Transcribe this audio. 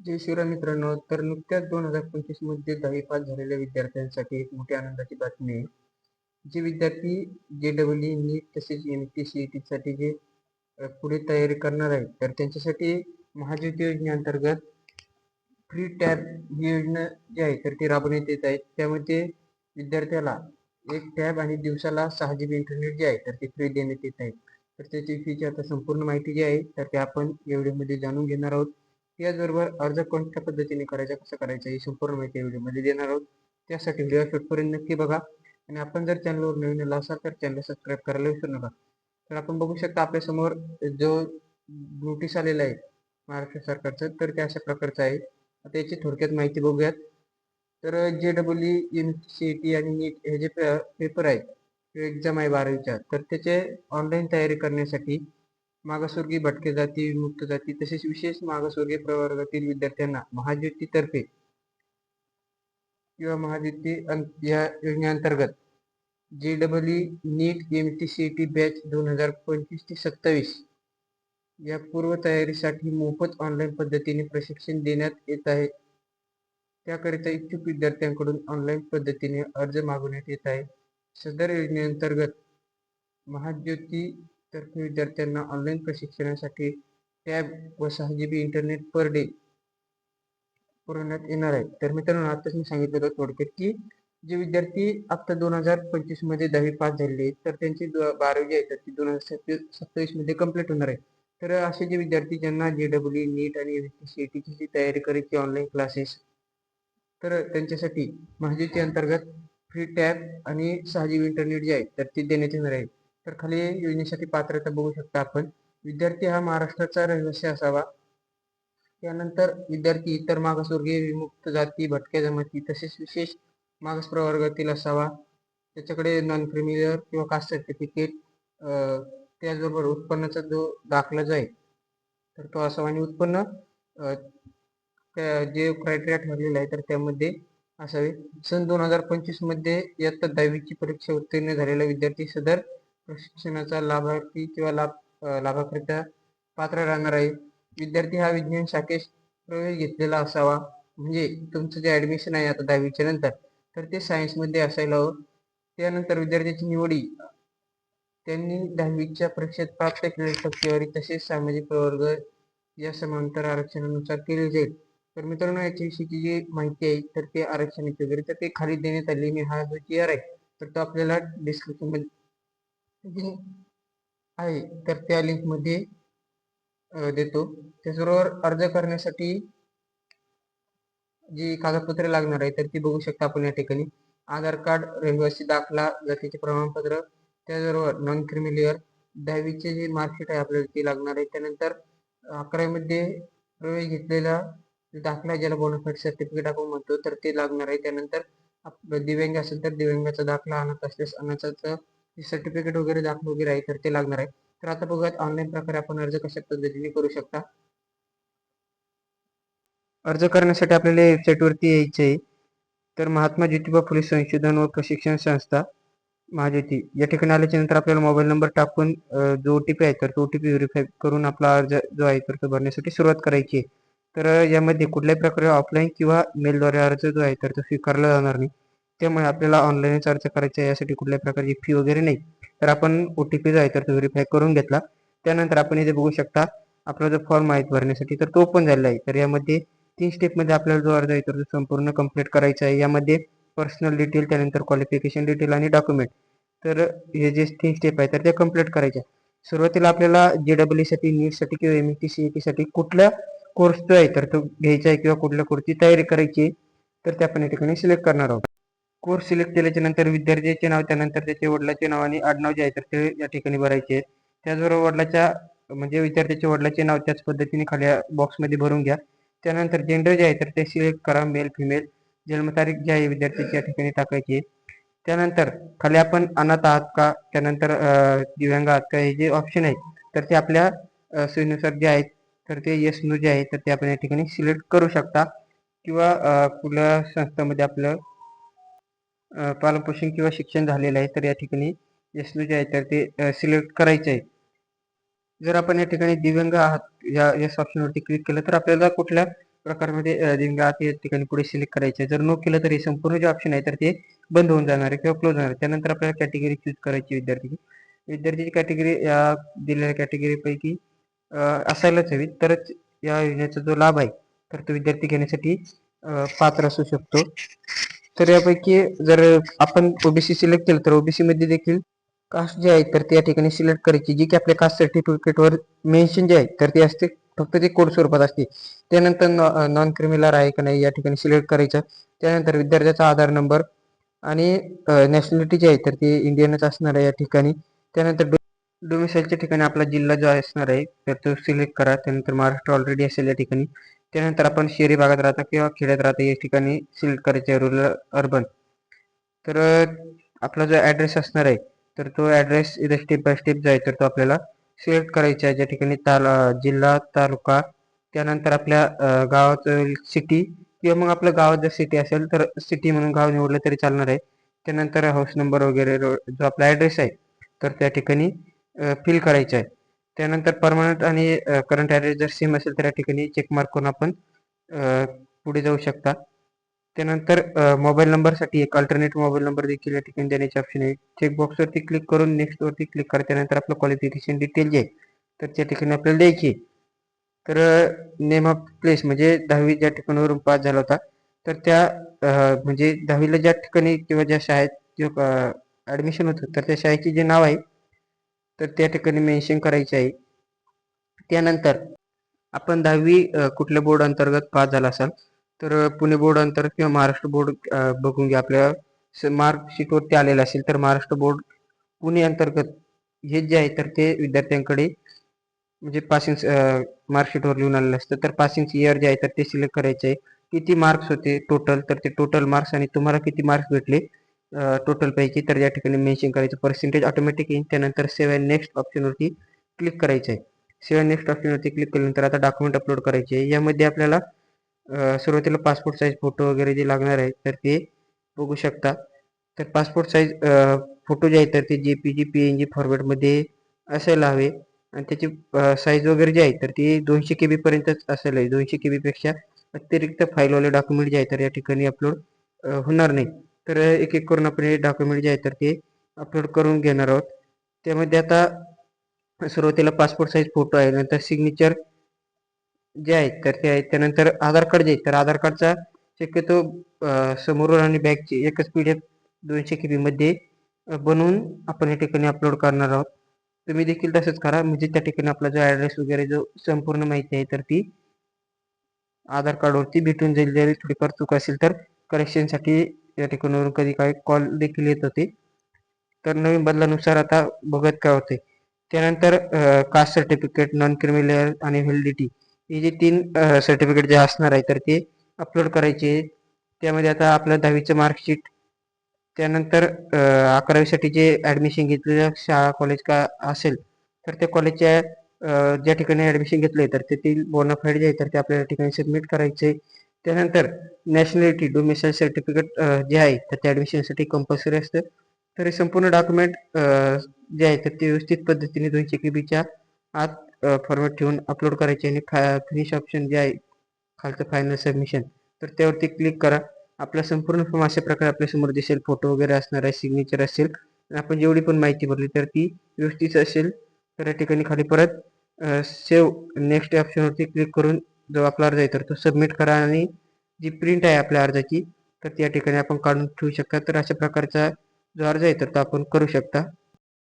जय शिवराय मित्रांनो तर नुकत्याच दोन हजार पंचवीसमध्ये दहावी पास झालेल्या विद्यार्थ्यांसाठी एक मोठी आनंदाची बातमी आहे. जे विद्यार्थी जे डब्ल्यू नीट तसेच एम टी सी टी साठी जे पुढे तयारी करणार आहेत तर त्यांच्यासाठी महाज्योती योजनेअंतर्गत फ्री टॅब ही योजना जी आहे तर ती राबवण्यात येत आहे. त्यामध्ये विद्यार्थ्याला एक टॅब आणि दिवसाला सहा जी बी इंटरनेट जे आहे तर ते फ्री देण्यात येत आहे. तर त्याची फीची आता संपूर्ण माहिती जी आहे तर ते आपण या व्हिडिओमध्ये जाणून घेणार आहोत. त्याचबरोबर अर्ज कोणत्या पद्धतीने करायचा कसं करायचा ही संपूर्ण माहिती व्हिडिओमध्ये देणार आहोत. त्यासाठी व्हिडिओ शेवटपर्यंत नक्की बघा. आणि आपण जर चॅनलवर नवीन आला असाल तर चॅनल सबस्क्राईब करायला विसरू नका. तर आपण बघू शकता आपल्यासमोर जो नोटीस आलेला आहे महाराष्ट्र सरकारचं तर ते अशा प्रकारचं आहे. आता याची थोडक्यात माहिती बघूयात. तर J W M C T आणि नीट हे जे पेपर आहेत एक्झाम आहे बारावीच्या तर त्याचे ऑनलाईन तयारी करण्यासाठी मागासवर्गीय भटके जाती विमुक्त जाती तसेच विशेष मागासवर्गीय प्रवर्गातील विद्यार्थ्यांना महाज्योतीतर्फे किंवा महाज्योती या योजनेअंतर्गत जे W NEET M T C T batch दोन हजार पंचवीस ते सत्तावीस या पूर्वतयारीसाठी मोफत ऑनलाईन पद्धतीने प्रशिक्षण देण्यात येत आहे. त्याकरिता इच्छुक विद्यार्थ्यांकडून ऑनलाईन पद्धतीने अर्ज मागवण्यात येत आहे. सदर योजनेअंतर्गत महाज्योती तर्फे विद्यार्थ्यांना ऑनलाईन प्रशिक्षणासाठी टॅब व सहा G B internet per day पुरवण्यात येणार आहे. तर मित्रांनो आताच मी सांगितलं होतं थोडक्यात की जे विद्यार्थी आता दोन हजार पंचवीसमध्ये दहावी पास झाले तर त्यांची बारावी आहे तर ती दोन हजार सत्तावीसमध्ये कंप्लीट होणार आहे. तर असे जे विद्यार्थी ज्यांना जे डब्ल्यू नीट आणि सी ची तयारी करायची ऑनलाईन क्लासेस तर त्यांच्यासाठी महाजीच्या अंतर्गत फ्री टॅब आणि सहा जी बी इंटरनेट जे आहे तर ते देण्यात येणार आहे. तर खाली योजनेसाठी पात्रता बघू शकता आपण. विद्यार्थी हा महाराष्ट्राचा रहिवासी असावा. त्यानंतर विद्यार्थी इतर मागासवर्गीय विमुक्त जाती भटक्या जमाती तसेच विशेष मागास प्रवर्गातील असावा. त्याच्याकडे नॉन क्रिमिनल किंवा कास्ट सर्टिफिकेट त्याचबरोबर उत्पन्नाचा जो दाखला जो आहे तर तो असावा. आणि उत्पन्न त्या जे क्रायटेरिया ठरलेला आहे तर त्यामध्ये असावे. सन दोन हजार पंचवीसमध्ये इयत्ता दहावीची परीक्षा उत्तीर्ण झालेला विद्यार्थी सदर प्रशिक्षणाचा लाभार्थी किंवा लाभ लाभाकरिता पात्र राहणार आहे. विद्यार्थी हा विज्ञान शाखेत प्रवेश घेतलेला असावा. म्हणजे तुमचं जे ऍडमिशन आहे आता दहावीच्या नंतर तर ते सायन्समध्ये असायला हवं. त्यानंतर विद्यार्थ्याची निवडी त्यांनी दहावीच्या परीक्षेत प्राप्त केलेली टक्केवारी तसेच सामाजिक प्रवर्ग या समांतर आरक्षणानुसार केली जाईल. तर मित्रांनो याच्याविषयीची जी माहिती आहे तर ते आरक्षणाची वगैरे तर ते खाली देण्यात आली मी हा जो जी आर आहे तर तो आपल्याला डिस्क्रिप्शन मध्ये आहे तर त्या लिंकमध्ये देतो. त्याचबरोबर अर्ज करण्यासाठी जी कागदपत्रे लागणार आहे तर ती बघू शकता आपण या ठिकाणी. आधार कार्ड रहिवासी दाखला जातीचे प्रमाणपत्र त्याचबरोबर नॉन क्रिमिलियर दहावीचे जे मार्कशीट आहे आपल्याला ते लागणार आहे. त्यानंतर अकरावीमध्ये प्रवेश घेतलेला दाखला ज्याला बोनाफाईड सर्टिफिकेट आपण म्हणतो तर ते लागणार आहे. त्यानंतर आप- दिव्यांग असेल तर दिव्यांगाचा दाखला अनाथ असल्यास अनाथाचं सर्टिफिकेट वगैरे दाखल वगैरे आहे तर ते लागणार आहे. तर आता बघूयात ऑनलाईन प्रकारे आपण अर्ज कशा पद्धतीने करू शकता. अर्ज करण्यासाठी आपल्याला वेबसाईटवरती यायचे आहे. तर महात्मा ज्योतिबा फुले संशोधन व प्रशिक्षण संस्था महाज्योती या ठिकाणी आल्याच्यानंतर आपल्याला मोबाईल नंबर टाकून जो ओटीपी आहे तर तो ओटीपी व्हेरीफाय करून आपला अर्ज जो आहे तर तो भरण्यासाठी सुरुवात करायची आहे. तर यामध्ये कुठल्याही प्रकारे ऑफलाईन किंवा मेलद्वारे अर्ज जो आहे तर तो स्वीकारला जाणार नाही. त्यामुळे आपल्याला ऑनलाईनच अर्ज करायचा आहे यासाठी कुठल्याही प्रकारची फी वगैरे नाही. तर आपण ओ टी जो आहे तर तो व्हेरीफाय करून घेतला. त्यानंतर आपण इथे बघू शकता आपला जो फॉर्म आहे भरण्यासाठी तर तो पण झालेला आहे. तर यामध्ये तीन स्टेपमध्ये आपल्याला जो अर्ज आहे तर तो संपूर्ण कंप्लीट करायचा आहे. यामध्ये पर्सनल डिटेल त्यानंतर क्वालिफिकेशन डिटेल आणि डॉक्युमेंट तर हे जे तीन स्टेप आहे तर ते कंप्लीट करायचे. सुरुवातीला आपल्याला जे डब्ल्यू साठी नीटसाठी किंवा एम टी सी साठी कुठल्या कोर्स जो आहे तर तो घ्यायचा आहे किंवा कुठल्या कोर्सची तयारी करायची आहे तर ते आपण या ठिकाणी सिलेक्ट करणार आहोत. कोर्स सिलेक्ट केल्याच्यानंतर विद्यार्थ्याचे नाव त्यानंतर त्याचे वडिलाचे नाव आणि आडनाव जे आहे तर ते या ठिकाणी भरायचे त्याचबरोबर वडिलाच्या म्हणजे विद्यार्थ्याच्या वडिलाचे नाव त्याच पद्धतीने खाली बॉक्समध्ये भरून घ्या. त्यानंतर जेंडर जे आहे तर ते सिलेक्ट करा मेल फिमेल जन्मतारीख जी आहे विद्यार्थ्याची या ठिकाणी टाकायची आहे. त्यानंतर खाली आपण अनाथ आहात का त्यानंतर दिव्यांग आहात का हे जे ऑप्शन आहेत तर ते आपल्या सोयीनुसार जे आहेत तर ते येस नो जे आहे तर ते आपण या ठिकाणी सिलेक्ट करू शकता. किंवा कुठल्या संस्थेमध्ये आपलं पालनपोषण किंवा शिक्षण झालेलं आहे तर या ठिकाणी एस जे आहे तर ते सिलेक्ट करायचे आहे जर आपण या ठिकाणी दिव्यांग आहात या एस ऑप्शनवरती क्लिक केलं तर आपल्याला कुठल्या प्रकारमध्ये दिव्यांग आहात या ठिकाणी पुढे सिलेक्ट करायचे जर नो केलं तर हे संपूर्ण जे ऑप्शन आहे तर ते बंद होऊन जाणार आहे किंवा क्लोज होणार त्यानंतर आपल्याला कॅटेगरी चूज करायची विद्यार्थी. विद्यार्थ्याची कॅटेगरी या दिलेल्या कॅटेगरीपैकी असायलाच हवी तरच या योजनेचा जो लाभ आहे तर तो विद्यार्थी घेण्यासाठी पात्र असू शकतो. तर यापैकी जर आपण ओबीसी सिलेक्ट केलं तर ओबीसी मध्ये देखील कास्ट जे आहे तर ते या ठिकाणी सिलेक्ट करायची. जी की आपल्या कास्ट सर्टिफिकेटवर मेन्शन जे आहे तर ते असते फक्त ते कोड स्वरूपात असते. त्यानंतर नॉन क्रिमिनल आहे का नाही या ठिकाणी सिलेक्ट करायचं. त्यानंतर विद्यार्थ्याचा आधार नंबर आणि नॅशनॅलिटी जी आहे तर ती इंडियनच असणार आहे या ठिकाणी. त्यानंतर डोमिसाईलच्या ठिकाणी आपला जिल्हा जो असणार आहे तर तो सिलेक्ट करा. त्यानंतर महाराष्ट्र ऑलरेडी असेल या ठिकाणी. त्यानंतर आपण शहरी भागात राहता किंवा खेड्यात राहता या ठिकाणी सिलेक्ट करायचे आहे रुरल अर्बन तर आपला जो ॲड्रेस असणार आहे तर तो ॲड्रेस इथे स्टेप बाय स्टेप जाईल तर तो आपल्याला सिलेक्ट करायचा आहे. ज्या ठिकाणी ताल जिल्हा तालुका त्यानंतर आपल्या गावाचं सिटी किंवा मग आपलं गावात जर सिटी असेल तर सिटी म्हणून गाव निवडलं तरी चालणार आहे. त्यानंतर हाऊस नंबर वगैरे जो आपला ॲड्रेस आहे तर त्या ठिकाणी फिल करायचं आहे. त्यानंतर परमानंट आणि करंट ॲड्रेस जर सेम असेल तर या ठिकाणी चेक मार्क करून आपण पुढे जाऊ शकता. त्यानंतर मोबाईल नंबरसाठी एक अल्टरनेट मोबाईल नंबर देखील या ठिकाणी देण्याचे ऑप्शन आहे. चेकबॉक्सवरती क्लिक करून नेक्स्टवरती क्लिक करा. त्यानंतर आपलं क्वालिफिकेशन डिटेल जे आहे तर त्या ठिकाणी आपल्याला द्यायची आहे. तर नेम ऑफ प्लेस म्हणजे दहावी ज्या ठिकाणावरून पास झाला होता तर त्या म्हणजे दहावीला ज्या ठिकाणी किंवा ज्या शाळेत किंवा ॲडमिशन होतं तर त्या शाळेचे जे नाव आहे तर त्या ठिकाणी मेन्शन करायचे आहे. त्यानंतर आपण दहावी कुठल्या बोर्ड अंतर्गत पास झाला असाल तर पुणे बोर्ड अंतर्गत किंवा महाराष्ट्र बोर्ड बघून घ्या आपल्या मार्कशीटवरती आलेलं असेल तर महाराष्ट्र बोर्ड पुणे अंतर्गत हे जे आहे तर ते विद्यार्थ्यांकडे म्हणजे पासिंग मार्कशीटवर लिहून आलेलं असतं तर पासिंग इयर जे आहे तर ते सिलेक्ट करायचे आहे. किती मार्क्स होते टोटल तर ते टोटल मार्क्स आणि तुम्हाला किती मार्क्स भेटले? टोटल पैकी. तर या ठिकाणी मेन्शन करायचं पर्सेंटेज ऑटोमॅटिक येईल त्यानंतर सेवन नेक्स्ट ऑप्शनवरती क्लिक करायचं आहे सेवन नेक्स्ट ऑप्शनवरती क्लिक केल्यानंतर आता डॉक्युमेंट अपलोड करायचे आहे. यामध्ये आपल्याला सुरुवातीला पासपोर्ट साईज फोटो वगैरे जे लागणार आहे तर ते बघू शकता. तर पासपोर्ट साईज फोटो जे आहे तर ते J P G P N G फॉर्मॅटमध्ये असायला हवे. आणि त्याची साईज वगैरे जे आहे तर ती दोनशे के बीपर्यंतच असायला हवी. दोनशे के बीपेक्षा अतिरिक्त फाईलवाले डॉक्युमेंट जे आहे तर या ठिकाणी अपलोड होणार नाही. तर एक एक करून आपण हे डॉक्युमेंट जे आहे तर ते अपलोड करून घेणार आहोत. त्यामध्ये आता सुरुवातीला पासपोर्ट साईज फोटो आहे नंतर सिग्नेचर जे आहेत तर ते आहेत त्यानंतर आधार कार्ड जे आहे तर आधार कार्डचा शक्यतो अ, समोरून आणि बॅकची एकच पी डी एफ दोनशे के बीमध्ये बनवून आपण या ठिकाणी अपलोड करणार आहोत. तुम्ही देखील तसंच करा म्हणजे त्या ठिकाणी आपला जो ॲड्रेस वगैरे जो संपूर्ण माहिती आहे तर ती आधार कार्डवरती भेटून जाईल. जरी थोडीफार चूक असेल तर करेक्शनसाठी त्या ठिकाणावरून कधी काही कॉल देखील येत होते. तर नवीन बदलानुसार आता बघत काय होते त्यानंतर caste certificate non creamy layer आणि व्हॅलिडिटी हे जे तीन सर्टिफिकेट जे असणार आहे तर ते अपलोड करायचे. त्यामध्ये आता आपलं दहावीचं मार्कशीट त्यानंतर अकरावीसाठी जे ॲडमिशन घेतलेलं शाळा कॉलेज का असेल तर त्या कॉलेजच्या ज्या ठिकाणी ॲडमिशन आहे तर तेथील बोनाफाईड जे आहे तर ते आपल्याला ठिकाणी सबमिट करायचे. त्यानंतर नॅशनॅलिटी डोमिसाईल सर्टिफिकेट जे आहे तर ते ॲडमिशनसाठी कंपल्सरी असतं. तर हे संपूर्ण डॉक्युमेंट जे आहे तर ते व्यवस्थित पद्धतीने दोनशे के बीच्या आत फॉर्मॅट ठेवून अपलोड करायचे आणि फिनिश ऑप्शन जे आहे खालचं फायनल सबमिशन तर त्यावरती क्लिक करा. आपला संपूर्ण फॉर्म अशा प्रकारे आपल्यासमोर दिसेल. फोटो वगैरे असणार आहे सिग्नेचर असेल. आपण जेवढी पण माहिती भरली तर ती व्यवस्थित असेल. तर या ठिकाणी खाली परत सेव्ह नेक्स्ट ऑप्शनवरती क्लिक करून जो आपला अर्ज आहे तर तो सबमिट करा आणि जी प्रिंट आहे आपल्या अर्जाची तर त्या ठिकाणी आपण काढून ठेवू शकता. तर अशा प्रकारचा जो अर्ज आहे तर तो आपण करू शकता.